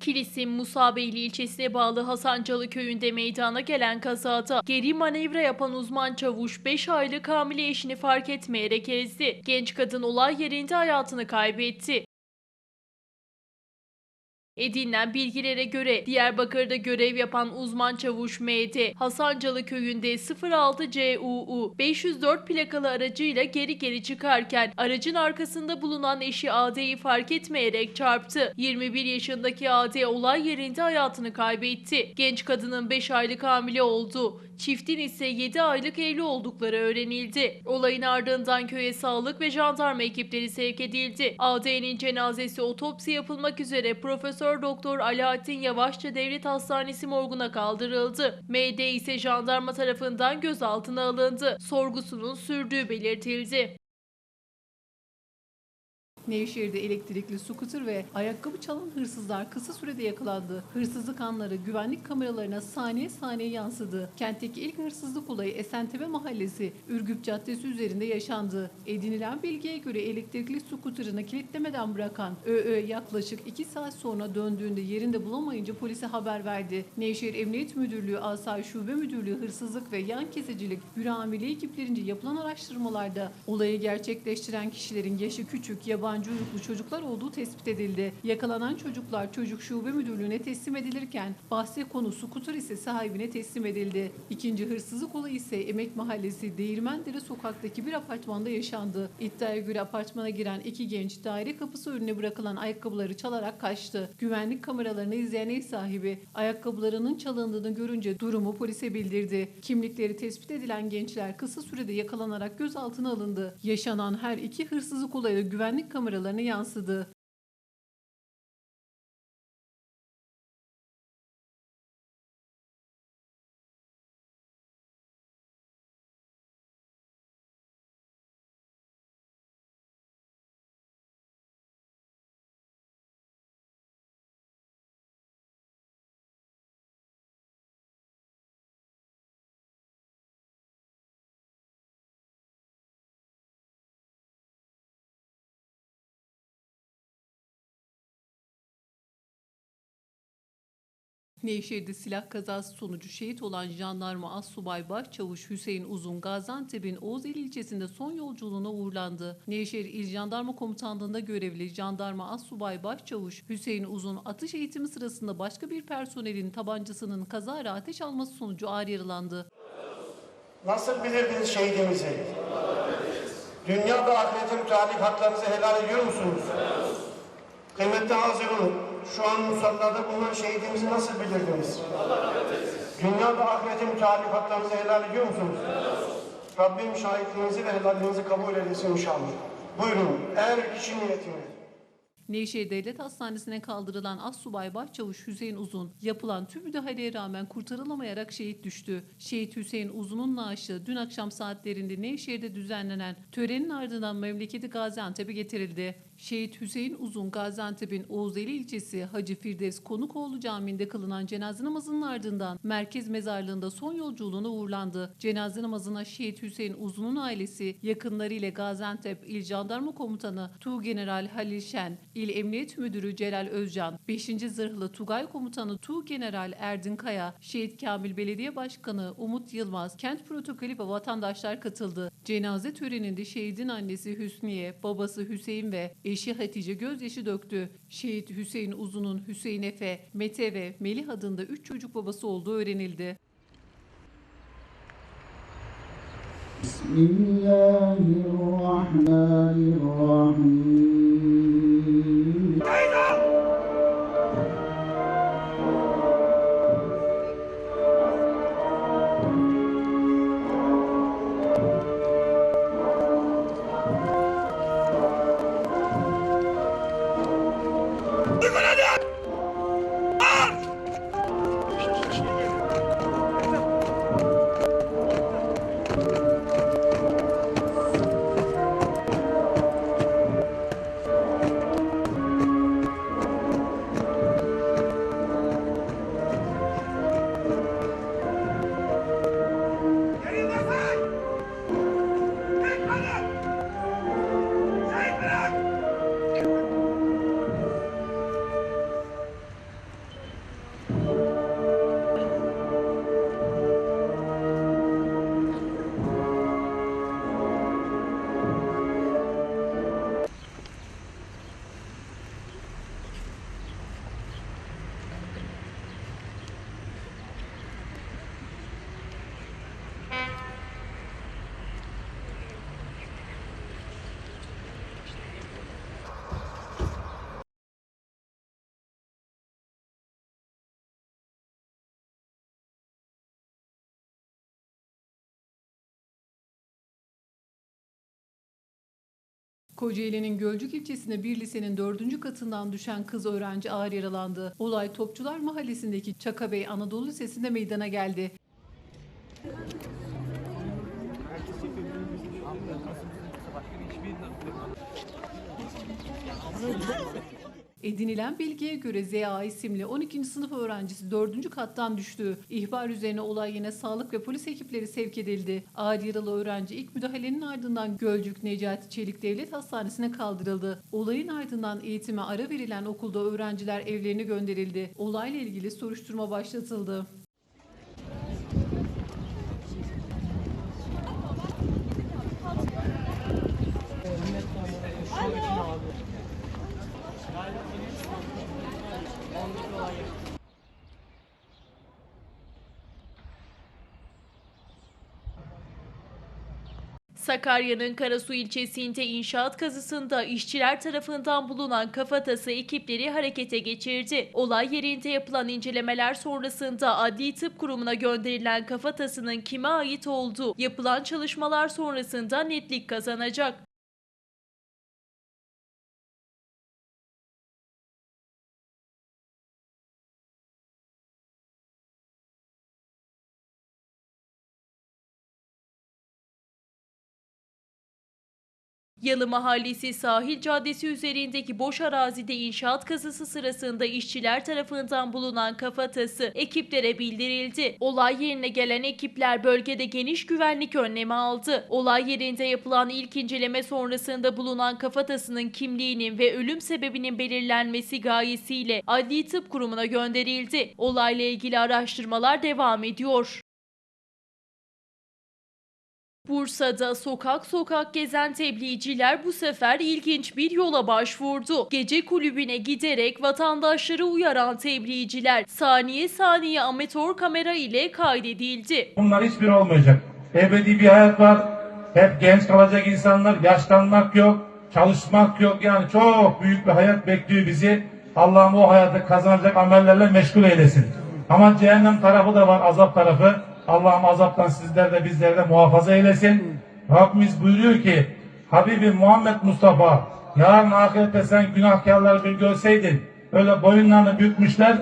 Kilis'in Musabeyli ilçesine bağlı Hasancalı köyünde meydana gelen kazada geri manevra yapan uzman çavuş 5 aylık hamile eşini fark etmeyerek ezdi. Genç kadın olay yerinde hayatını kaybetti. Edinilen bilgilere göre Diyarbakır'da görev yapan uzman çavuş MD, Hasancalı köyünde 06 CUU 504 plakalı aracıyla geri geri çıkarken aracın arkasında bulunan eşi AD'yi fark etmeyerek çarptı. 21 yaşındaki AD olay yerinde hayatını kaybetti. Genç kadının 5 aylık hamile olduğu, çiftin ise 7 aylık evli oldukları öğrenildi. Olayın ardından köye sağlık ve jandarma ekipleri sevk edildi. AD'nin cenazesi otopsi yapılmak üzere Profesör Doktor Alaaddin Yavaşça Devlet Hastanesi morguna kaldırıldı. MD ise jandarma tarafından gözaltına alındı. Sorgusunun sürdüğü belirtildi. Nevşehir'de elektrikli skuter ve ayakkabı çalan hırsızlar kısa sürede yakalandı. Hırsızlık anları güvenlik kameralarına saniye saniye yansıdı. Kentteki ilk hırsızlık olayı Esentepe Mahallesi Ürgüp Caddesi üzerinde yaşandı. Edinilen bilgiye göre elektrikli skuterını kilitlemeden bırakan ÖÖ yaklaşık 2 saat sonra döndüğünde yerinde bulamayınca polise haber verdi. Nevşehir Emniyet Müdürlüğü Asayiş Şube Müdürlüğü Hırsızlık ve Yan Kesicilik Büro Amirliği ekiplerince yapılan araştırmalarda olayı gerçekleştiren kişilerin yaşı küçük, yabancı uyruklu çocuklar olduğu tespit edildi. Yakalanan çocuklar çocuk şube müdürlüğüne teslim edilirken bahse konu skuter ise sahibine teslim edildi. İkinci hırsızlık olayı ise Emek Mahallesi Değirmendere sokaktaki bir apartmanda yaşandı. İddiaya göre apartmana giren iki genç daire kapısı önüne bırakılan ayakkabıları çalarak kaçtı. Güvenlik kameralarını izleyen ev sahibi ayakkabılarının çalındığını görünce durumu polise bildirdi. Kimlikleri tespit edilen gençler kısa sürede yakalanarak gözaltına alındı. Yaşanan her iki hırsızlık olayı güvenlik kameralarına yansıdı. Nevşehir'de silah kazası sonucu şehit olan jandarma Assubay Başçavuş Hüseyin Uzun Gaziantep'in Oğuzeli ilçesinde son yolculuğuna uğurlandı. Nevşehir İl Jandarma Komutanlığı'nda görevli jandarma Assubay Başçavuş Hüseyin Uzun atış eğitimi sırasında başka bir personelin tabancasının kazara ateş alması sonucu ağır yaralandı. Nasıl bilirdiniz şehidimizi? Dünya ve ahiretin müteallik haklarınızı helal ediyor musunuz? Kıymetli hazırın, şu an musallada bulunan şehidimizi nasıl bilirdiniz? Dünya ve ahiretin müteallik haklarınızı helal ediyor musunuz? Rabbim şahitliğinizi ve helalliğinizi kabul eylesin inşallah. Buyurun, eğer kişi niyetine. Nevşehir Devlet Hastanesi'ne kaldırılan Assubay Başçavuş Hüseyin Uzun yapılan tüm müdahaleye rağmen kurtarılamayarak şehit düştü. Şehit Hüseyin Uzun'un naaşı dün akşam saatlerinde Nevşehir'de düzenlenen törenin ardından memleketi Gaziantep'e getirildi. Şehit Hüseyin Uzun Gaziantep'in Oğuzeli ilçesi Hacı Firdevs Konukoğlu Camii'nde kılınan cenaze namazının ardından merkez mezarlığında son yolculuğuna uğurlandı. Cenaze namazına Şehit Hüseyin Uzun'un ailesi, yakınları ile Gaziantep İl Jandarma Komutanı Tuğgeneral Halil Şen, İl Emniyet Müdürü Celal Özcan, 5. Zırhlı Tugay Komutanı Tuğgeneral Erdin Kaya, Şehit Kamil Belediye Başkanı Umut Yılmaz, kent protokolü ve vatandaşlar katıldı. Cenaze töreninde şehidin annesi Hüsniye, babası Hüseyin ve eşi Hatice gözyaşı döktü. Şehit Hüseyin Uzun'un Hüseyin Efe, Mete ve Melih adında 3 çocuk babası olduğu öğrenildi. Bismillahirrahmanirrahim. Kocaeli'nin Gölcük ilçesinde bir lisenin dördüncü katından düşen kız öğrenci ağır yaralandı. Olay Topçular Mahallesi'ndeki Çakabey Anadolu Lisesi'nde meydana geldi. Edinilen bilgiye göre ZA isimli 12. sınıf öğrencisi 4. kattan düştü. İhbar üzerine olay yine sağlık ve polis ekipleri sevk edildi. Ağır yaralı öğrenci ilk müdahalenin ardından Gölcük Necati Çelik Devlet Hastanesi'ne kaldırıldı. Olayın ardından eğitime ara verilen okulda öğrenciler evlerine gönderildi. Olayla ilgili soruşturma başlatıldı. Sakarya'nın Karasu ilçesinde inşaat kazısında işçiler tarafından bulunan kafatası ekipleri harekete geçirdi. Olay yerinde yapılan incelemeler sonrasında Adli Tıp Kurumu'na gönderilen kafatasının kime ait olduğu yapılan çalışmalar sonrasında netlik kazanacak. Yalı Mahallesi Sahil Caddesi üzerindeki boş arazide inşaat kazısı sırasında işçiler tarafından bulunan kafatası ekiplere bildirildi. Olay yerine gelen ekipler bölgede geniş güvenlik önlemi aldı. Olay yerinde yapılan ilk inceleme sonrasında bulunan kafatasının kimliğinin ve ölüm sebebinin belirlenmesi gayesiyle Adli Tıp Kurumu'na gönderildi. Olayla ilgili araştırmalar devam ediyor. Bursa'da sokak sokak gezen tebliğciler bu sefer ilginç bir yola başvurdu. Gece kulübüne giderek vatandaşları uyaran tebliğciler saniye saniye amatör kamera ile kaydedildi. Bunlar hiçbir olmayacak. Ebedi bir hayat var. Hep genç kalacak insanlar. Yaşlanmak yok. Çalışmak yok. Yani çok büyük bir hayat bekliyor bizi. Allah'ım o hayatı kazanacak amellerle meşgul eylesin. Ama cehennem tarafı da var. Azap tarafı. Allah'ım azaptan sizler de bizleri de muhafaza eylesin. Rabbimiz buyuruyor ki Habibi Muhammed Mustafa yarın ahirette sen günahkarları bir görseydin öyle boyunlarını bükmüşler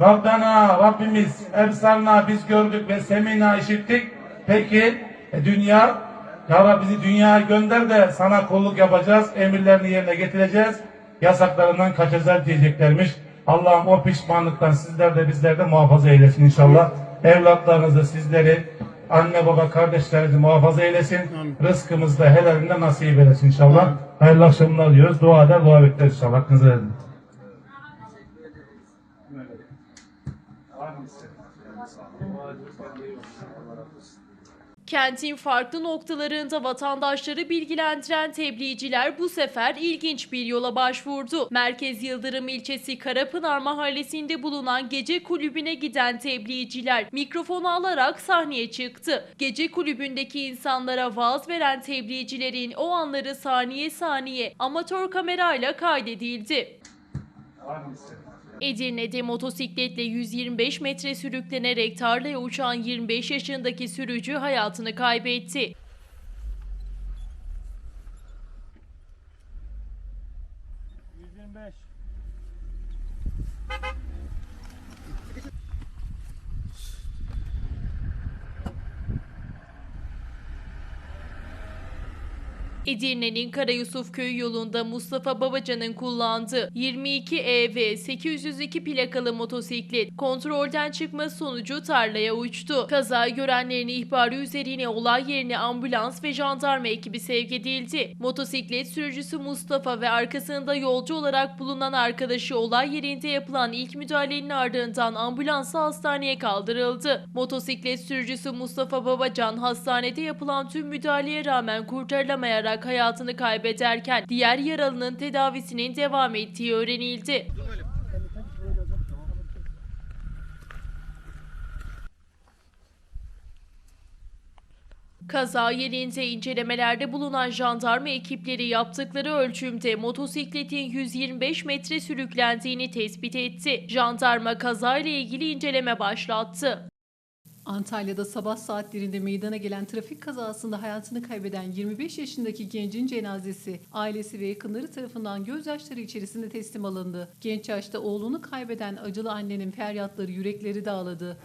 Rabbena Rabbimiz ebsarna biz gördük ve semina işittik. Peki e, dünya ya Rabbi bizi dünyaya gönder de sana kulluk yapacağız. Emirlerini yerine getireceğiz. Yasaklarından kaçacağız diyeceklermiş. Allah'ım o pişmanlıktan sizler de bizler de muhafaza eylesin inşallah. Evlatlarınızı sizleri anne baba kardeşlerinizi muhafaza eylesin. Rızkımızı da helalinden nasip eylesin inşallah. Hayırlı akşamlar diyoruz. Dua eder, dua bekleriz inşallah. Hakkınızı verin. Kentin farklı noktalarında vatandaşları bilgilendiren tebliğciler bu sefer ilginç bir yola başvurdu. Merkez Yıldırım ilçesi Karapınar mahallesinde bulunan gece kulübüne giden tebliğciler mikrofonu alarak sahneye çıktı. Gece kulübündeki insanlara vaaz veren tebliğcilerin o anları saniye saniye amatör kamerayla kaydedildi. Edirne'de motosikletle 125 metre sürüklenerek tarlaya uçan 25 yaşındaki sürücü hayatını kaybetti. Edirne'nin Karayusuf Köyü yolunda Mustafa Babacan'ın kullandığı 22 EV 802 plakalı motosiklet kontrolden çıkma sonucu tarlaya uçtu. Kaza görenlerin ihbarı üzerine olay yerine ambulans ve jandarma ekibi sevk edildi. Motosiklet sürücüsü Mustafa ve arkasında yolcu olarak bulunan arkadaşı olay yerinde yapılan ilk müdahalenin ardından ambulansla hastaneye kaldırıldı. Motosiklet sürücüsü Mustafa Babacan hastanede yapılan tüm müdahaleye rağmen kurtarılamayarak hayatını kaybederken diğer yaralının tedavisinin devam ettiği öğrenildi. Kaza yerinde incelemelerde bulunan jandarma ekipleri yaptıkları ölçümde motosikletin 125 metre sürüklendiğini tespit etti. Jandarma kazayla ilgili inceleme başlattı. Antalya'da sabah saatlerinde meydana gelen trafik kazasında hayatını kaybeden 25 yaşındaki gencin cenazesi ailesi ve yakınları tarafından gözyaşları içerisinde teslim alındı. Genç yaşta oğlunu kaybeden acılı annenin feryatları yürekleri dağladı.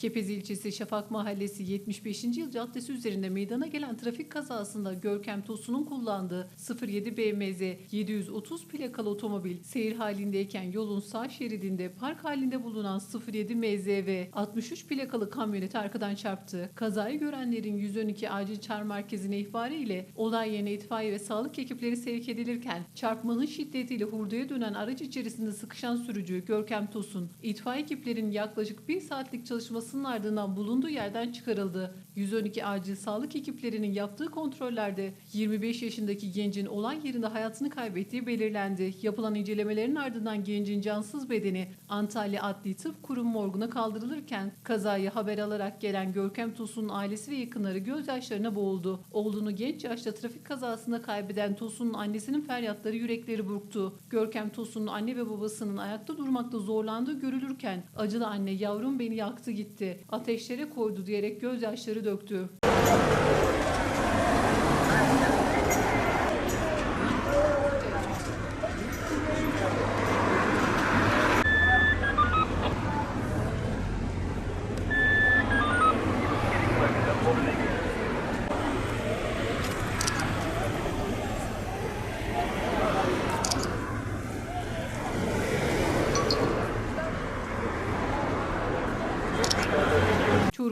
Kepez ilçesi Şafak Mahallesi 75. yıl caddesi üzerinde meydana gelen trafik kazasında Görkem Tosun'un kullandığı 07 BMZ 730 plakalı otomobil seyir halindeyken yolun sağ şeridinde park halinde bulunan 07 MZV 63 plakalı kamyonet arkadan çarptı. Kazayı görenlerin 112 acil çağrı merkezine ihbarı ile olay yerine itfaiye ve sağlık ekipleri sevk edilirken çarpmanın şiddetiyle hurdaya dönen araç içerisinde sıkışan sürücü Görkem Tosun itfaiye ekiplerinin yaklaşık bir saatlik çalışmasının ardından bulunduğu yerden çıkarıldı. 112 acil sağlık ekiplerinin yaptığı kontrollerde 25 yaşındaki gencin olay yerinde hayatını kaybettiği belirlendi. Yapılan incelemelerin ardından gencin cansız bedeni Antalya Adli Tıp Kurum morguna kaldırılırken kazayı haber alarak gelen Görkem Tosun'un ailesi ve yakınları gözyaşlarına boğuldu. Oğlunu genç yaşta trafik kazasında kaybeden Tosun'un annesinin feryatları yürekleri burktu. Görkem Tosun'un anne ve babasının ayakta durmakta zorlandığı görülürken acılı anne yavrum beni yaktı gitti. Ateşlere koydu diyerek gözyaşları döktü.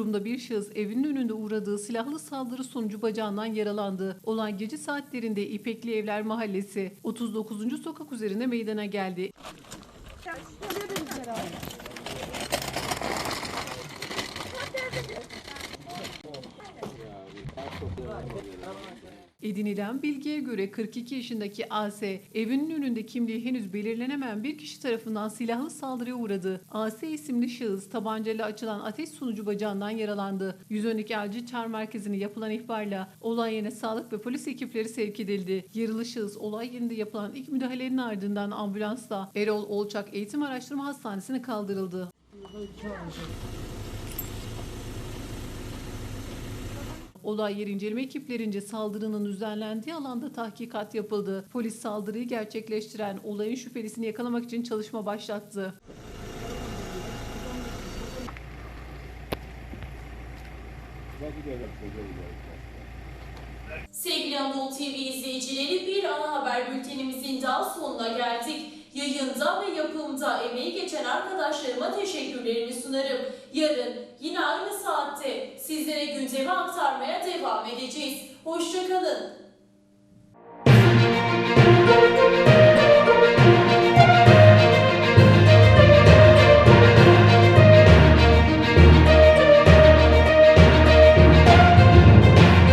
Çorum'da bir şahıs evinin önünde uğradığı silahlı saldırı sonucu bacağından yaralandı. Olay gece saatlerinde İpekli Evler Mahallesi 39. sokak üzerinde meydana geldi. Edinilen bilgiye göre 42 yaşındaki AS evinin önünde kimliği henüz belirlenemeyen bir kişi tarafından silahlı saldırıya uğradı. AS isimli şahıs tabancayla açılan ateş sonucu bacağından yaralandı. 112 acil çağrı merkezine yapılan ihbarla olay yerine sağlık ve polis ekipleri sevk edildi. Yaralı şahıs olay yerinde yapılan ilk müdahalenin ardından ambulansla Erol Olçak Eğitim Araştırma Hastanesi'ne kaldırıldı. Olay yeri inceleme ekiplerince saldırının düzenlendiği alanda tahkikat yapıldı. Polis saldırıyı gerçekleştiren olayın şüphelisini yakalamak için çalışma başlattı. Sevgili Anadolu TV izleyicileri bir ana haber bültenimizin daha sonuna geldik. Yayında ve yapımda emeği geçen arkadaşlarıma teşekkürlerimi sunarım. Yarın yine aynı saatte sizlere gündemi aktarmaya devam edeceğiz. Hoşçakalın.